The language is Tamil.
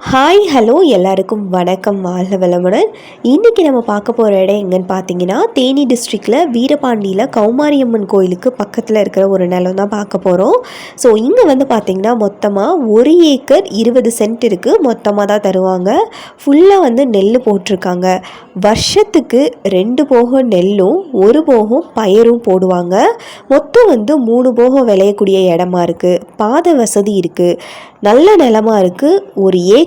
ஹாய் ஹலோ எல்லாருக்கும் வணக்கம் வாழ்க வளமுடன். இன்றைக்கி நம்ம பார்க்க போகிற இடம் எங்கன்னு பார்த்தீங்கன்னா தேனி டிஸ்ட்ரிக்டில் வீரபாண்டியில் கௌமாரியம்மன் கோயிலுக்கு பக்கத்தில் இருக்கிற ஒரு நிலம் தான் பார்க்க போகிறோம் ஸோ இங்கே வந்து பார்த்திங்கன்னா மொத்தமாக ஒரு ஏக்கர் இருபது சென்ட் இருக்குது மொத்தமாக தான் தருவாங்க. ஃபுல்லாக வந்து நெல் போட்டிருக்காங்க. வருஷத்துக்கு ரெண்டு போகம் நெல்லும் ஒரு போகம் பயிரும் போடுவாங்க. மொத்தம் வந்து மூணு போகம் விளையக்கூடிய இடமா இருக்குது பாத வசதி இருக்குது நல்ல நிலமாக இருக்குது ஒரு ஏக்கர்